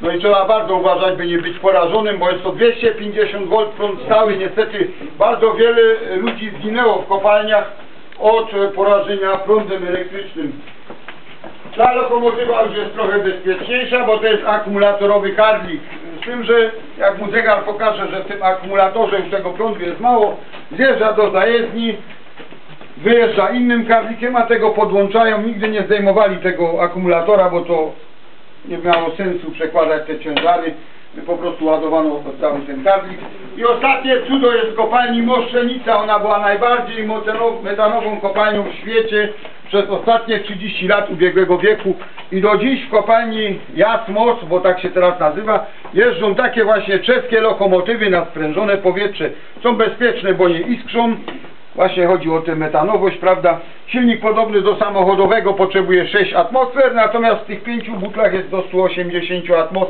No i trzeba bardzo uważać, by nie być porażonym, bo jest to 250 V prąd stały. Niestety bardzo wiele ludzi zginęło w kopalniach od porażenia prądem elektrycznym. Ta lokomotywa już jest trochę bezpieczniejsza, bo to jest akumulatorowy karlik. Z tym, że jak mu zegar pokaże, że w tym akumulatorze już tego prądu jest mało, zjeżdża do zajezdni, wyjeżdża innym karlikiem, a tego podłączają. Nigdy nie zdejmowali tego akumulatora, bo to nie miało sensu przekładać te ciężary. Po prostu ładowano cały ten karlik. I ostatnie cudo jest w kopalni Moszczenica. Ona była najbardziej metanową kopalnią w świecie przez ostatnie 30 lat ubiegłego wieku. I do dziś w kopalni Jasmos, bo tak się teraz nazywa, jeżdżą takie właśnie czeskie lokomotywy na sprężone powietrze. Są bezpieczne, bo nie iskrzą. Właśnie chodzi o tę metanowość, prawda? Silnik podobny do samochodowego potrzebuje 6 atmosfer, natomiast w tych pięciu butlach jest do 180 atmosfer.